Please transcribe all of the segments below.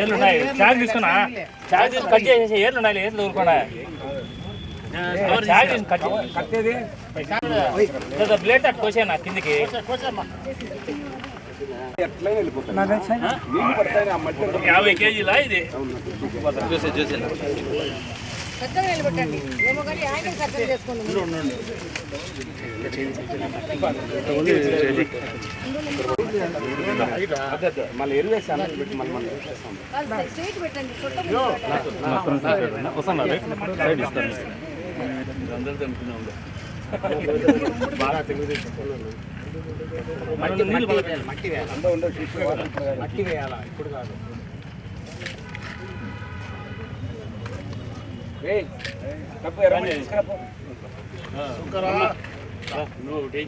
ఏర్లు. ఉన్నాయి చార్జ్ తీసుకున్నా చార్జ్ కట్ చేసేసి ఏర్లు ఉన్నాయి ఏర్లు కట్టేది? బ్లేడ్ అట్టు కోసేనా కిందికి. యాభై కేజీలా ఇది? పెద్దగా నిలబెట్టండి ఏమో కానీ ఆయన మళ్ళీ పెట్టి మళ్ళీ మనం స్ట్రైట్ పెట్టండి బాగా తెలుగుదేశం మట్టి మట్టి వేయాలి? మట్టి వేయాలా? ఇప్పుడు కాదు. నువ్వు ఒకటి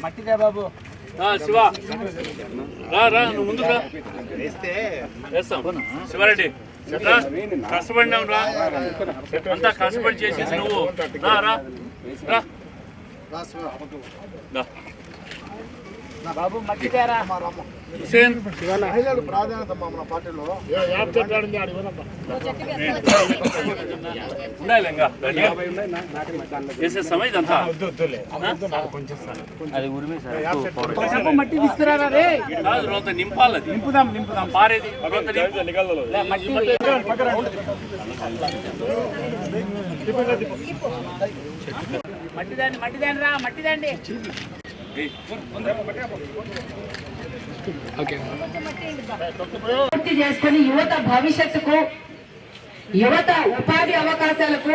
మట్టి దే బాబు శివ రా రా నువ్వు ముందుకు రా వేస్తే వేస్తాం శివారెడ్డి రా. కష్టపడినావు రా. అంతా కష్టపడి చేసేసి నువ్వు రా రా. బాబు మహిళలు ప్రాధాన్యత మా మన పార్టీలో ఉన్నాయి నా- నాటి మట్టి తీసుకురారా రే కాదు రోత నింపాలి అది నింపుదాం నింపుదాం పారేది రోత నింపు లే, మట్టి మట్టిదాన్ని మట్టిదాన్ని రా మట్టిదాండి పూర్తి చేసుకుని యువత భవిష్యత్తుకు యువత ఉపాధి అవకాశాలకు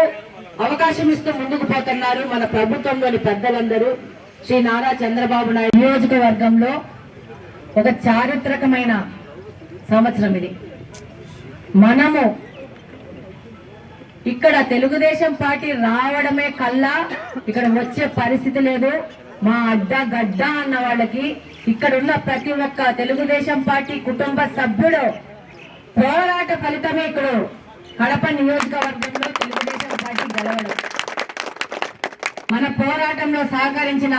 అవకాశం ఇస్తూ ముందుకు పోతున్నారు మన ప్రభుత్వంలోని పెద్దలందరూ. శ్రీ నారా చంద్రబాబు నాయుడు నియోజకవర్గంలో ఒక చారిత్రకమైన సంవత్సరం ఇది. మనము ఇక్కడ తెలుగుదేశం పార్టీ రావడమే కల్లా ఇక్కడ వచ్చే పరిస్థితి లేదు. మా అడ్డ గడ్డ అన్న వాళ్ళకి ఇక్కడ ఉన్న ప్రతి ఒక్క తెలుగుదేశం పార్టీ కుటుంబ సభ్యుడు పోరాట ఫలితమే ఇక్కడ కడప నియోజకవర్గంలో తెలుగుదేశం పార్టీ గెలవడం. మన పోరాటంలో సహకరించిన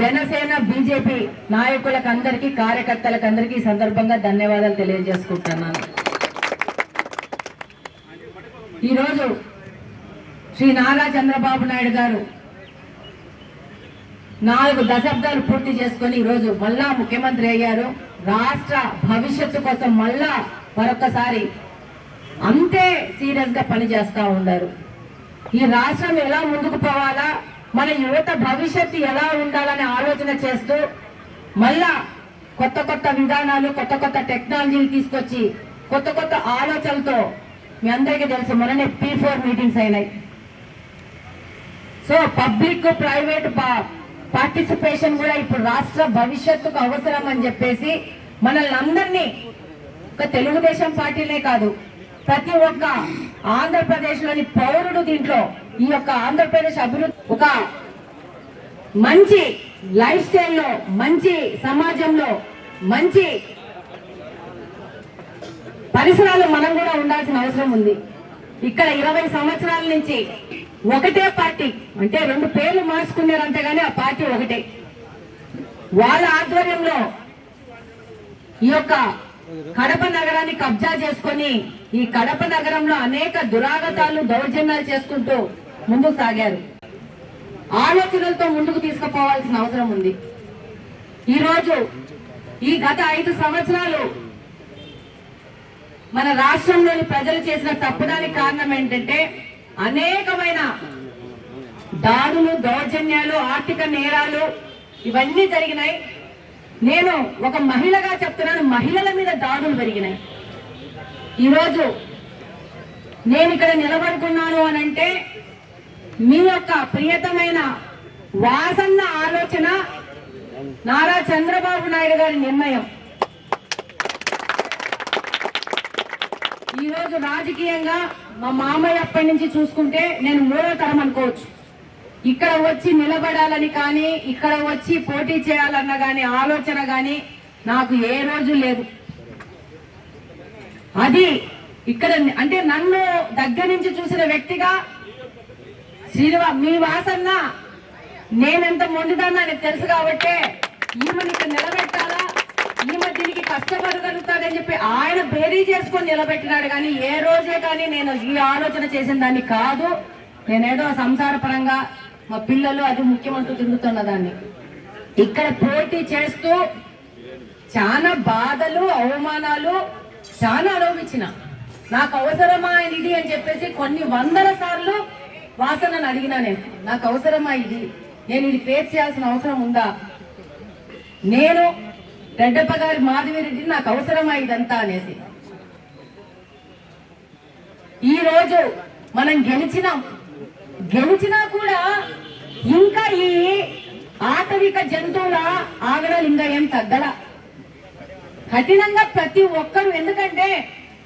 జనసేన బీజేపీ నాయకులకు అందరికీ కార్యకర్తలకు అందరికీ ఈ సందర్భంగా ధన్యవాదాలు తెలియజేసుకుంటున్నాను. ఈరోజు శ్రీ నారా చంద్రబాబు నాయుడు గారు నాలుగు దశాబ్దాలు పూర్తి చేసుకొని ఈరోజు మళ్ళా ముఖ్యమంత్రి అయ్యారు. రాష్ట్ర భవిష్యత్తు కోసం మళ్ళా మరొకసారి అంతే సీరియస్గా పనిచేస్తా ఉన్నారు. ఈ రాష్ట్రం ఎలా ముందుకు పోవాలా? మన యువత భవిష్యత్తు ఎలా ఉండాలనే ఆలోచన చేస్తూ మళ్ళా కొత్త కొత్త విధానాలు కొత్త కొత్త టెక్నాలజీలు తీసుకొచ్చి కొత్త కొత్త ఆలోచనలతో మీ అందరికీ తెలుసు మొన్ననే పీ ఫోర్ మీటింగ్స్ అయినాయి. సో పబ్లిక్ ప్రైవేట్ పార్టిసిపేషన్ కూడా ఇప్పుడు రాష్ట్ర భవిష్యత్తుకు అవసరం అని చెప్పేసి మనల్ని అందరినీ ఒక తెలుగుదేశం పార్టీనే కాదు ప్రతి ఒక్క ఆంధ్రప్రదేశ్లోని పౌరుడు దీంట్లో ఈ యొక్క ఆంధ్రప్రదేశ్ అభివృద్ధి ఒక మంచి లైఫ్ స్టైల్లో మంచి సమాజంలో మంచి పరిసరాలు మనం కూడా ఉండాల్సిన అవసరం ఉంది. ఇక్కడ ఇరవై సంవత్సరాల నుంచి ఒకటే పార్టీ. అంటే రెండు పేర్లు మార్చుకున్నారు అంతేగాని ఆ పార్టీ ఒకటే. వాళ్ళ ఆధ్వర్యంలో ఈ యొక్క కడప నగరాన్ని కబ్జా చేసుకొని ఈ కడప నగరంలో అనేక దురాగతాలు దౌర్జన్యాలు చేసుకుంటూ ముందుకు సాగారు. ఆలోచనలతో ముందుకు తీసుకుపోవాల్సిన అవసరం ఉంది. ఈ రోజు ఈ గత ఐదు సంవత్సరాలు మన రాష్ట్రంలోని ప్రజలు చేసిన తప్పుదానికి కారణం ఏంటంటే అనేకమైన దాడులు దౌర్జన్యాలు ఆర్థిక నేరాలు ఇవన్నీ జరిగినాయి. నేను ఒక మహిళగా చెప్తున్నాను మహిళల మీద దాడులు పెరిగినాయి. ఈరోజు నేను ఇక్కడ నిలబడుకున్నాను అని అంటే మీ యొక్క ప్రియతమైన వాసన్న ఆలోచన నారా చంద్రబాబు నాయుడు గారి నిర్ణయం. ఈ రోజు రాజకీయంగా మా మామయ్య అప్పటి నుంచి చూసుకుంటే నేను మూడో తరం అనుకోవచ్చు. ఇక్కడ వచ్చి నిలబడాలని కానీ ఇక్కడ వచ్చి పోటీ చేయాలన్న కానీ ఆలోచన కానీ నాకు ఏ రోజు లేదు. అది ఇక్కడ అంటే నన్ను దగ్గర నుంచి చూసిన వ్యక్తిగా శ్రీనివా మీ వాసన్న నేనెంత మొండిదాన్ని తెలుసు కాబట్టే ఈమెను ఇక్కడ నిలబెట్టాలా కష్టపడగలుగుతాడని చెప్పి ఆయన బేరీ చేసుకొని నిలబెట్టినాడు కానీ ఏ రోజే కానీ నేను ఈ ఆలోచన చేసిన దాన్ని కాదు. నేనేదో సంసార పరంగా మా పిల్లలు అది ముఖ్యమంత్రి తిరుగుతున్న దాన్ని ఇక్కడ పోటీ చేస్తూ చాలా బాధలు అవమానాలు చాలా అనుభవించిన నాకు అవసరమా ఇది అని చెప్పేసి కొన్ని వందల సార్లు వాసనను అడిగినా నేను. నాకు అవసరమా ఇది? నేను ఇది ఫేస్ చేయాల్సిన అవసరం ఉందా? నేను రెడ్డప్ప గారి మాధవిరెడ్డి నాకు అవసరమా ఇదంతా అనేసి. ఈ రోజు మనం గెలిచినాం. గెలిచినా కూడా ఇంకా ఈ ఆటవిక జంతువుల ఆగడాలు ఇంకా ఏం తగ్గల. కఠినంగా ప్రతి ఒక్కరు ఎందుకంటే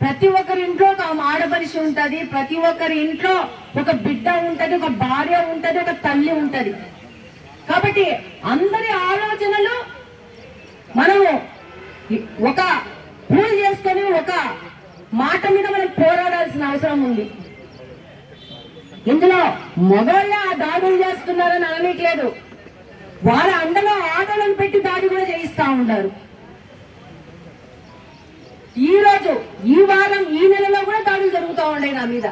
ప్రతి ఒక్కరి ఇంట్లో ఒక ఆడపరిచి ఉంటుంది ప్రతి ఒక్కరి ఇంట్లో ఒక బిడ్డ ఉంటది ఒక భార్య ఉంటది ఒక తల్లి ఉంటది. కాబట్టి అందరి ఆలోచనలు మనము ఒక పూజ చేసుకొని ఒక మాట మీద మనం పోరాడాల్సిన అవసరం ఉంది. ఇందులో మగవాళ్ళే ఆ దాడులు చేస్తున్నారని అననీయట్లేదు వాళ్ళ అండలో ఆటోలను పెట్టి దాడి కూడా చేయిస్తా ఉన్నారు. ఈ రోజు ఈ వారం ఈ నెలలో కూడా దాడులు జరుగుతూ ఉండే నా మీద.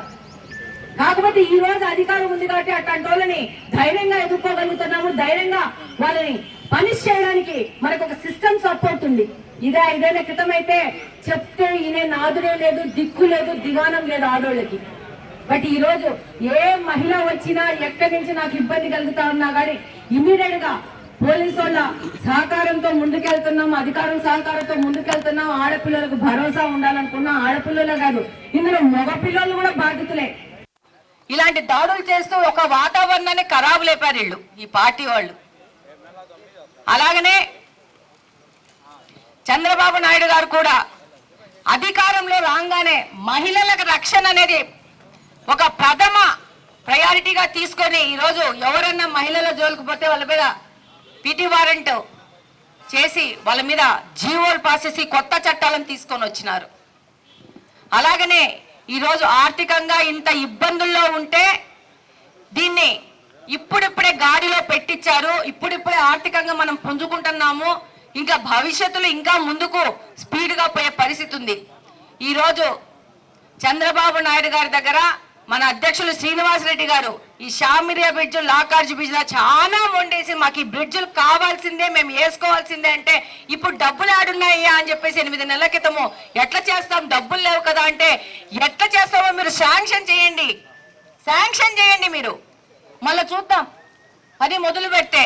కాకపోతే ఈ రోజు అధికారం ఉంది కాబట్టి అట్లాంటి వాళ్ళని ధైర్యంగా ఎదుర్కోగలుగుతున్నాము. ధైర్యంగా వాళ్ళని పనిష్ చేయడానికి మనకు ఒక సిస్టమ్ సపోర్ట్ ఉంది. ఇదే ఐదేళ్ళ క్రితం అయితే చెప్తే ఈయన నాదుడే లేదు దిక్కు లేదు దివానం లేదు ఆడోళ్ళకి. బట్ ఈ రోజు ఏ మహిళ వచ్చినా ఎక్కడి నుంచి నాకు ఇబ్బంది కలుగుతా ఉన్నా కానీ ఇమీడియట్గా పోలీసు వాళ్ళ సహకారంతో ముందుకెళ్తున్నాం అధికారం సహకారంతో ముందుకెళ్తున్నాం ఆడపిల్లలకు భరోసా ఉండాలనుకున్నాం ఆడపిల్లలే కాదు ఇందులో మగ పిల్లలు కూడా బాధితులే ఇలాంటి దాడులు చేస్తూ ఒక వాతావరణాన్ని ఖరాబు లేపారు వీళ్ళు ఈ పార్టీ వాళ్ళు. అలాగనే చంద్రబాబు నాయుడు గారు కూడా అధికారంలో రాగానే మహిళలకు రక్షణ అనేది ఒక ప్రథమ ప్రయారిటీగా తీసుకొని ఈరోజు ఎవరన్నా మహిళల జోలికి పోతే వాళ్ళ మీద పిటి వారెంట్ చేసి వాళ్ళ మీద జీవోలు పాస్ చేసి కొత్త చట్టాలను తీసుకొని వచ్చినారు. అలాగనే ఈరోజు ఆర్థికంగా ఇంత ఇబ్బందుల్లో ఉంటే దీన్ని ఇప్పుడిప్పుడే గాడిలో పెట్టించారు. ఇప్పుడిప్పుడే ఆర్థికంగా మనం పుంజుకుంటున్నాము. ఇంకా భవిష్యత్తులో ఇంకా ముందుకు స్పీడ్గా పోయే పరిస్థితి ఉంది. ఈరోజు చంద్రబాబు నాయుడు గారి దగ్గర మన అధ్యక్షులు శ్రీనివాసరెడ్డి గారు ఈ షామిరియా బ్రిడ్జ్ లాకార్జ్ బ్రిడ్జ్ చాలా వండేసి మాకు ఈ బ్రిడ్జ్లు కావాల్సిందే మేము వేసుకోవాల్సిందే అంటే ఇప్పుడు డబ్బులు ఆడున్నాయా అని చెప్పేసి ఎనిమిది నెలల క్రితము ఎట్లా చేస్తాం? డబ్బులు లేవు కదా అంటే ఎట్లా చేస్తామో మీరు శాంక్షన్ చేయండి. శాంక్షన్ చేయండి మీరు. మళ్ళీ చూద్దాం. అది మొదలు పెట్టే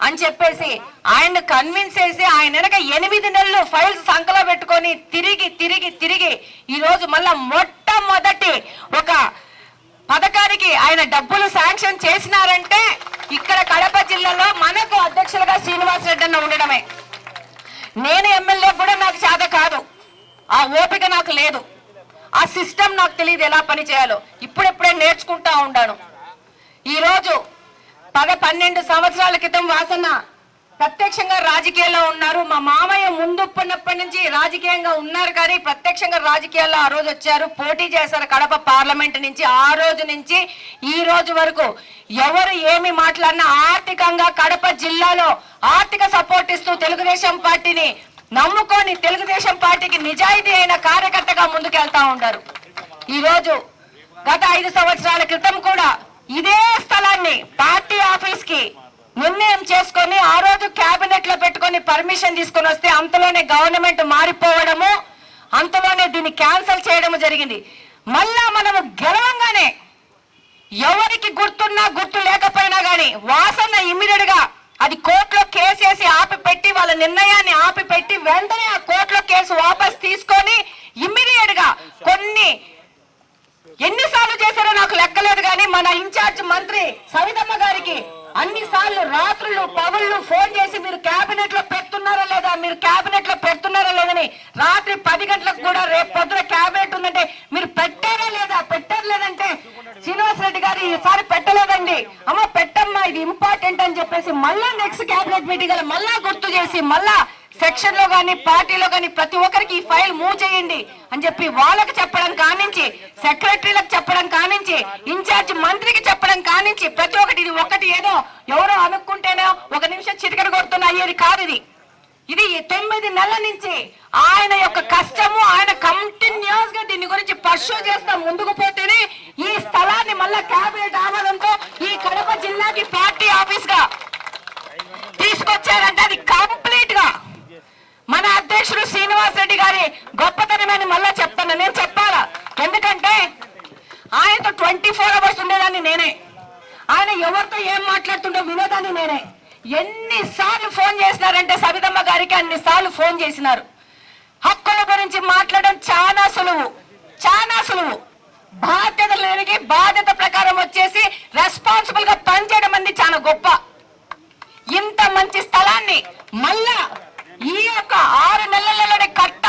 అని చెప్పేసి ఆయన కన్విన్స్ చేసి ఆయన వెనక ఎనిమిది నెలలు ఫైల్స్ సంకలో పెట్టుకొని తిరిగి తిరిగి తిరిగి ఈరోజు మళ్ళా మొట్టమొదటి ఒక పథకానికి ఆయన డబ్బులు శాంక్షన్ చేసినారంటే ఇక్కడ కడప జిల్లాలో మనకు అధ్యక్షులుగా శ్రీనివాస్ రెడ్డి అన్న ఉండడమే. నేను ఎమ్మెల్యే కూడా నాకు చేత కాదు. ఆ ఓపిక నాకు లేదు. ఆ సిస్టమ్ నాకు తెలియదు ఎలా పని చేయాలో. నేర్చుకుంటా ఉండాను. ఈరోజు పద పన్నెండు సంవత్సరాల క్రితం వాసన ప్రత్యక్షంగా రాజకీయాల్లో ఉన్నారు. మా మామయ్య ముందుప్పనప్పటి నుంచి రాజకీయంగా ఉన్నారు కానీ ప్రత్యక్షంగా రాజకీయాల్లో ఆ రోజు వచ్చారు. పోటీ చేశారు కడప పార్లమెంట్ నుంచి. ఆ రోజు నుంచి ఈ రోజు వరకు ఎవరు ఏమి మాట్లాడినా ఆర్థికంగా కడప జిల్లాలో ఆర్థిక సపోర్ట్ ఇస్తూ తెలుగుదేశం పార్టీని నమ్ముకొని తెలుగుదేశం పార్టీకి నిజాయితీ అయిన కార్యకర్తగా ముందుకెళ్తా ఉంటారు ఈరోజు గత ఐదు సంవత్సరాల క్రితం కూడా ఇదే స్థలాన్ని పార్టీ ఆఫీస్కి నిర్ణయం చేసుకొని ఆ రోజు కేబినెట్లో పెట్టుకొని పర్మిషన్ తీసుకొని వస్తే అంతలోనే గవర్నమెంట్ మారిపోవడము అంతలోనే దీన్ని క్యాన్సిల్ చేయడము జరిగింది. మళ్ళా మనము గెలవంగానే ఎవరికి గుర్తున్నా గుర్తు లేకపోయినా గానీ వాసన ఇమ్మీడియట్గా అది కోర్టులో కేసు వేసి ఆపిపెట్టి వాళ్ళ నిర్ణయాన్ని ఆపిపెట్టి వెంటనే ఆ కోర్టులో కేసు వాపస్ తీసుకొని ఇమ్మీడియట్గా కొన్ని ఎన్నిసార్లు చేశారో నాకు లెక్కలేదు కానీ మన ఇన్ఛార్జ్ మంత్రి సవితమ్మ గారికి అన్ని సార్లు రాత్రులు పగళ్ళు ఫోన్ చేసి మీరు కేబినెట్లో పెడుతున్నారా లేదా మీరు కేబినెట్లో పెడుతున్నారా లేదని రాత్రి పది గంటలకు కూడా రేపు పొద్దున కేబినెట్ ఉందంటే మీరు పెట్టారా లేదా పెట్టారు లేదంటే శ్రీనివాస్ రెడ్డి గారు ఈసారి పెట్టలేదండి. అమ్మ పెట్టమ్మా ఇది ఇంపార్టెంట్ అని చెప్పేసి మళ్ళా నెక్స్ట్ కేబినెట్ మీటింగ్ మళ్ళా గుర్తు చేసి మళ్ళా సెక్షన్లో గాని పార్టీలో గాని ప్రతి ఒక్కరికి ఈ ఫైల్ మూవ్ చేయండి అని చెప్పి వాళ్ళకి చెప్పడం కానించి సెక్రటరీలకు చెప్పడం కానించి ఇన్ఛార్జ్ మంత్రికి చెప్పడం కానించి ప్రతి ఒక్కటి ఇది ఒకటి ఏదో ఎవరో అనుకుంటేనో ఒక నిమిషం చిటికడ కొడుతున్న అయ్యేది కాదు ఇది. ఇది తొమ్మిది నెలల నుంచి ఆయన యొక్క కష్టము ఆయన కంటిన్యూస్గా దీని గురించి పర్సూ చేస్తా ముందుకు పోతేనే ఈ స్థలాన్ని మళ్ళా కేబినెట్ ఆమోదంతో ఈ కడప జిల్లాకి పార్టీ ఆఫీస్గా తీసుకొచ్చారంటే అది కంప్లీట్గా మన అధ్యక్షుడు శ్రీనివాస్ రెడ్డి గారి గొప్పతనమని మళ్ళా చెప్తాను నేను చెప్పాలా? ఎందుకంటే ఆయనతో ట్వంటీ ఫోర్ అవర్స్ ఉండేదాన్ని నేనే. ఆయన ఎవరితో ఏం మాట్లాడుతుండో వినేదాన్ని నేనే. ఎన్నిసార్లు ఫోన్ చేసినారంటే సబితమ్మ గారికి అన్నిసార్లు ఫోన్ చేసినారు. హక్కుల గురించి మాట్లాడడం చాలా సులువు చాలా సులువు. బాధ్యత లేనికి బాధ్యత ప్రకారం వచ్చేసి రెస్పాన్సిబుల్గా పనిచేయడం అనేది చాలా గొప్ప. ఇంత మంచి స్థలాన్ని మళ్ళా ఈ యొక్క ఆరు నెలలలోనే కట్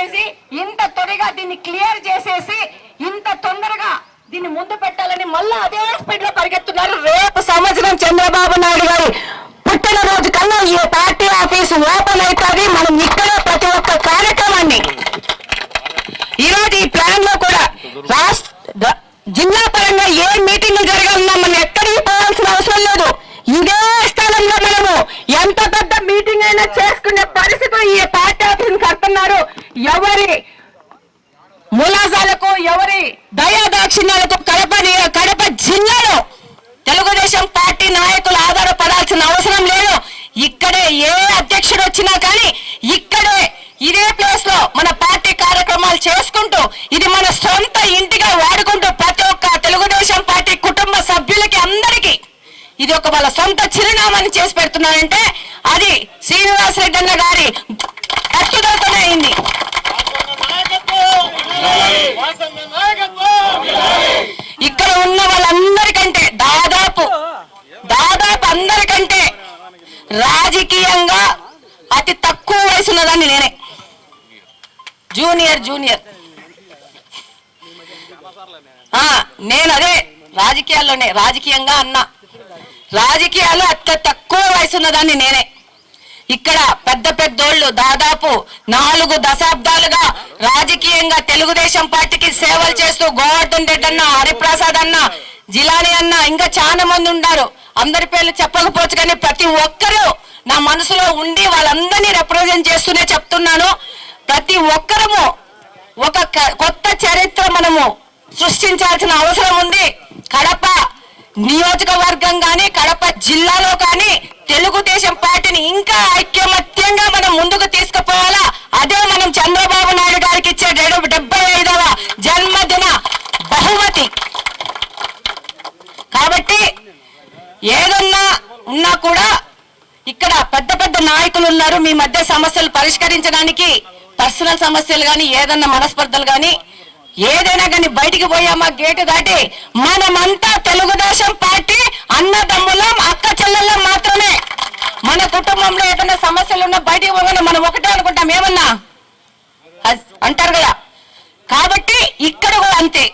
చెప్పేసి ఇంత త్వరగా దీన్ని క్లియర్ చేసేసి ఇంత తొందరగా దీన్ని ముందు పెట్టాలని మళ్ళీ అదే స్పీడ్లో పరిగెత్తున్నారు రేపు సంవత్సరం చంద్రబాబు నాయుడు గారి పుట్టినరోజు కన్నా ఈ పార్టీ ఆఫీస్ ఓపెన్ అవుతుంది. మనం ఇక్కడ ప్రతి ఒక్క కార్యక్రమాన్ని ఈ రోజు ఈ ప్లాన్లో కూడా రాష్ట్ర జిల్లా పరంగా ఏ మీటింగ్ జరగాలన్నా మనం ఎక్కడికి పోవాల్సిన అవసరం లేదు ఇదే స్థలంలో మనము ఎంత పెద్ద మీటింగ్ అయినా చేసుకునే పరిస్థితి ఈ పార్టీ ఆఫీస్ కడుతున్నారు ఎవరి ములాజాలకు ఎవరి దయాదాక్షిణ్యాలకు కడప ని- కడప జిల్లాలో తెలుగుదేశం పార్టీ నాయకులు ఆధారపడాల్సిన అవసరం లేదు ఇక్కడే ఏ అధ్యక్షుడు వచ్చినా కానీ ఇక్కడే ఇదే ప్లేస్లో మన పార్టీ కార్యక్రమాలు చేసుకుంటూ ఇది మన సొంత ఇంటిగా వాడుకుంటూ ప్రతి ఒక్క తెలుగుదేశం పార్టీ కుటుంబ సభ్యులకి అందరికీ ఇది ఒక వాళ్ళ సొంత చిరునామాని చేసి అది శ్రీనివాస్ రెడ్డి అన్న గారి పట్టుదలతోనే అయింది. ఇక్కడ ఉన్న వాళ్ళందరికంటే దాదాపు దాదాపు అందరికంటే రాజకీయంగా అతి తక్కువ వయసు ఉన్నదాన్ని నేనే. Junior junior. ఆ, నేను అదే రాజకీయాల్లోనే రాజకీయంగా అన్నా. రాజకీయాల్లో అత్య తక్కువ వయసు ఉన్నదాన్ని నేనే. ఇక్కడ పెద్ద పెద్దోళ్ళు దాదాపు నాలుగు దశాబ్దాలుగా రాజకీయంగా తెలుగుదేశం పార్టీకి సేవలు చేస్తూ గోవర్ధన్ రెడ్డి అన్న హరిప్రసాద్ అన్న జిలాని అన్న ఇంకా చాలా మంది ఉన్నారు అందరి పేర్లు చెప్పకపోవచ్చు కానీ ప్రతి ఒక్కరూ నా మనసులో ఉండి వాళ్ళందరినీ రిప్రజెంట్ చేస్తూనే చెప్తున్నాను. ప్రతి ఒక్కరము ఒక క- కొత్త చరిత్ర మనము సృష్టించాల్సిన అవసరం ఉంది. కడప నియోజకవర్గం కానీ కడప జిల్లాలో కానీ తెలుగుదేశం పార్టీని ఇంకా ఐక్యమత్యంగా మనం ముందుకు తీసుకుపోవాలా? అదే మనం చంద్రబాబు నాయుడు గారికి ఇచ్చే డెడ- డెబ్బై ఐదవ జన్మదిన బహుమతి. కాబట్టి ఏదన్నా ఉన్నా కూడా ఇక్కడ పెద్ద పెద్ద నాయకులు ఉన్నారు. మీ మధ్య సమస్యలు పరిష్కరించడానికి పర్సనల్ సమస్యలు కానీ ఏదన్నా మనస్పర్ధలు కానీ ఏదైనా కానీ బయటికి పోయామా? గేటు దాటి మనమంతా తెలుగుదేశం పార్టీ అన్నదమ్ములం అక్క చెల్లెళ్ళం మాత్రమే. మన కుటుంబంలో ఏదైనా సమస్యలు ఉన్నా బయటికి పోగానే మనం ఒకటే అనుకుంటాం. ఏమన్నా? అంటారు కదా. కాబట్టి ఇక్కడ కూడా అంతే.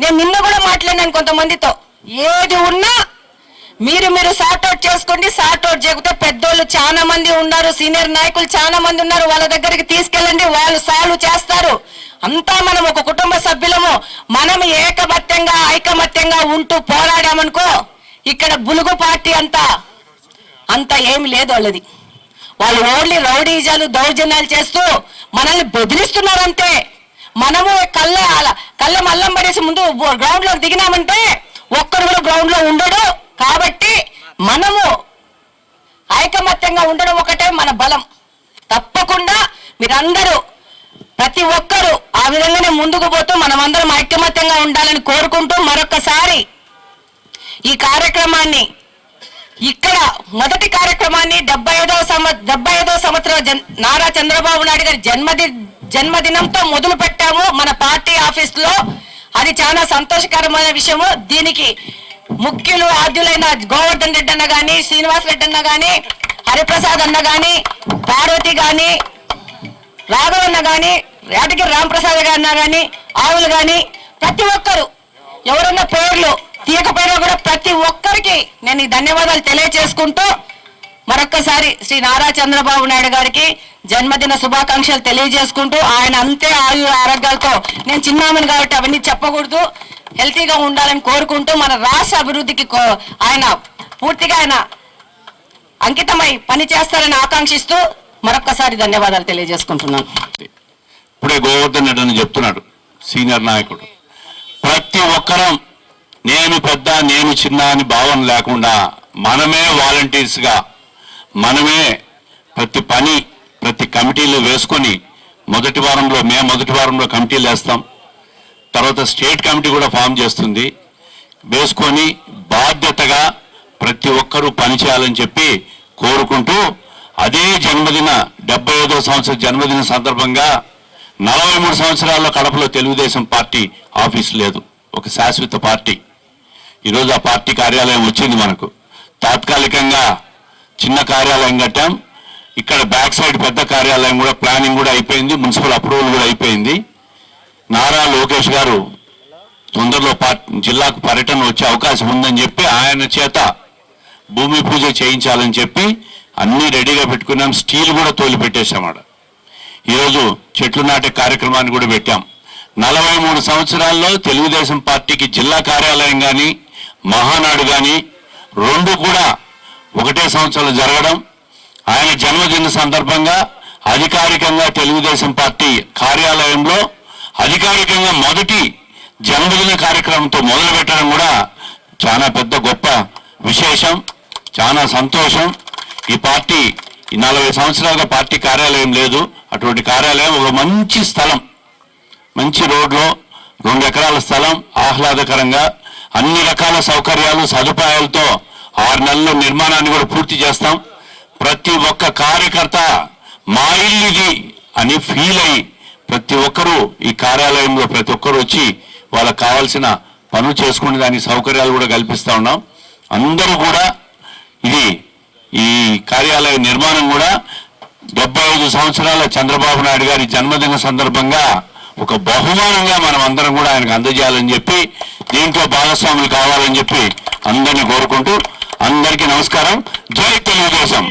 నేను నిన్న కూడా మాట్లాడినాను కొంతమందితో. ఏది ఉన్నా మీరు మీరు సార్ట్ అవుట్ చేసుకోండి. సార్ట్ అవుట్ చేయకపోతే పెద్దోళ్ళు చాలా మంది ఉన్నారు సీనియర్ నాయకులు చాలా మంది ఉన్నారు. వాళ్ళ దగ్గరికి తీసుకెళ్ళండి. వాళ్ళు సాల్వ్ చేస్తారు. అంతా మనం ఒక కుటుంబ సభ్యులము. మనం ఏకమత్యంగా ఐకమత్యంగా ఉంటూ పోరాడామనుకో ఇక్కడ బులుగు పార్టీ అంతా అంత ఏమి లేదు వాళ్ళది. వాళ్ళు ఓన్లీ రౌడీజాలు దౌర్జన్యాలు చేస్తూ మనల్ని బెదిరిస్తున్నారంతే. మనము కళ్ళ కళ్ళ మల్లం పడేసి ముందు గ్రౌండ్లో దిగినామంటే ఒక్కరు కూడా గ్రౌండ్లో ఉండడు. కాబట్టి మనము ఐకమత్యంగా ఉండడం ఒకటే మన బలం. తప్పకుండా మీరందరూ ప్రతి ఒక్కరూ ఆ విధంగానే ముందుకు పోతూ మనమందరం ఐకమత్యంగా ఉండాలని కోరుకుంటూ మరొకసారి ఈ కార్యక్రమాన్ని ఇక్కడ మొదటి కార్యక్రమాన్ని డెబ్బై ఐదవ సంవ డెబ్బై ఐదవ సంవత్సరం జన్- నారా చంద్రబాబు నాయుడు గారి జన్మది జన్మదినంతో మొదలు పెట్టాము మన పార్టీ ఆఫీస్లో అది చాలా సంతోషకరమైన విషయము. దీనికి ముఖ్యులు ఆద్యులైన గోవర్ధన్ రెడ్డి అన్న గాని శ్రీనివాస్ రెడ్డి అన్న గాని హరిప్రసాద్ అన్న గాని పార్వతి గాని రాఘవన్న కానీ యాదగిరి రామప్రసాద్ గారిన కానీ ఆవులు కానీ ప్రతి ఒక్కరు ఎవరన్నా పేర్లు తీయకపోయినా కూడా ప్రతి ఒక్కరికి నేను ఈ ధన్యవాదాలు తెలియజేసుకుంటూ మరొక్కసారి శ్రీ నారా చంద్రబాబు నాయుడు గారికి జన్మదిన శుభాకాంక్షలు తెలియజేసుకుంటూ ఆయన అంతే ఆయు ఆరోగ్యాలతో నేను చిన్నామని కాబట్టి అవన్నీ చెప్పకూడదు. హెల్తీగా ఉండాలని కోరుకుంటూ మన రాష్ట్ర అభివృద్ధికి కో- ఆయన పూర్తిగా ఆయన అంకితమై పని చేస్తారని ఆకాంక్షిస్తూ మరొక్కసారి ధన్యవాదాలు తెలియజేసుకుంటున్నాను. ఇప్పుడే గోవర్ధన్ రెడ్డి అని చెప్తున్నాడు సీనియర్ నాయకుడు. ప్రతి ఒక్కరం నేను పెద్ద నేను చిన్న అని భావన లేకుండా మనమే వాలంటీర్స్గా మనమే ప్రతి పని ప్రతి కమిటీలు వేసుకొని మొదటి వారంలో మే మొదటి వారంలో కమిటీలు వేస్తాం. తర్వాత స్టేట్ కమిటీ కూడా ఫామ్ చేస్తుంది. వేసుకొని బాధ్యతగా ప్రతి ఒక్కరూ పనిచేయాలని చెప్పి కోరుకుంటూ అదే జన్మదిన డెబ్బై ఐదో సంవత్సర జన్మదిన సందర్భంగా నలభై మూడు సంవత్సరాల్లో కడపలో తెలుగుదేశం పార్టీ ఆఫీస్ లేదు. ఒక శాశ్వత పార్టీ. ఈరోజు ఆ పార్టీ కార్యాలయం వచ్చింది మనకు. తాత్కాలికంగా చిన్న కార్యాలయం కట్టాం. ఇక్కడ బ్యాక్ సైడ్ పెద్ద కార్యాలయం కూడా ప్లానింగ్ కూడా అయిపోయింది. మున్సిపల్ అప్రూవల్ కూడా అయిపోయింది. నారా లోకేష్ గారు తొందరలో జిల్లాకు పర్యటన వచ్చే అవకాశం ఉందని చెప్పి ఆయన చేత భూమి పూజ చేయించాలని చెప్పి అన్నీ రెడీగా పెట్టుకున్నాం. స్టీల్ కూడా తోలి పెట్టేశామాట ఈరోజు చెట్లు నాటే కార్యక్రమాన్ని కూడా పెట్టాం. నలభై మూడు సంవత్సరాల్లో తెలుగుదేశం పార్టీకి జిల్లా కార్యాలయం కానీ మహానాడు కానీ రెండు కూడా ఒకటే సంవత్సరాలు జరగడం ఆయన జన్మదిన సందర్భంగా అధికారికంగా తెలుగుదేశం పార్టీ కార్యాలయంలో అధికారికంగా మొదటి జన్మదిన కార్యక్రమంతో మొదలు పెట్టడం కూడా చాలా పెద్ద గొప్ప విశేషం చాలా సంతోషం. ఈ పార్టీ ఈ నలభై సంవత్సరాలుగా పార్టీ కార్యాలయం లేదు. అటువంటి కార్యాలయం ఒక మంచి స్థలం. మంచి రోడ్లో రెండు ఎకరాల స్థలం ఆహ్లాదకరంగా అన్ని రకాల సౌకర్యాలు సదుపాయాలతో ఆరు నెలల నిర్మాణాన్ని కూడా పూర్తి చేస్తాం. ప్రతి ఒక్క కార్యకర్త మా ఇల్లుది అని ఫీల్ అయ్యి ప్రతి ఒక్కరూ ఈ కార్యాలయంలో ప్రతి ఒక్కరూ వచ్చి వాళ్ళకి కావాల్సిన పనులు చేసుకునే దానికి సౌకర్యాలు కూడా కల్పిస్తూ ఉన్నాం. అందరూ కూడా ఇది ఈ కార్యాలయ నిర్మాణం కూడా డెబ్బై ఐదు సంవత్సరాల చంద్రబాబు నాయుడు గారి జన్మదిన సందర్భంగా ఒక బహుమానంగా మనం అందరం కూడా ఆయనకు అందజేయాలని చెప్పి దీంట్లో భాగస్వాములు కావాలని చెప్పి అందరినీ కోరుకుంటూ అందరికీ నమస్కారం. జై తెలుగుదేశం.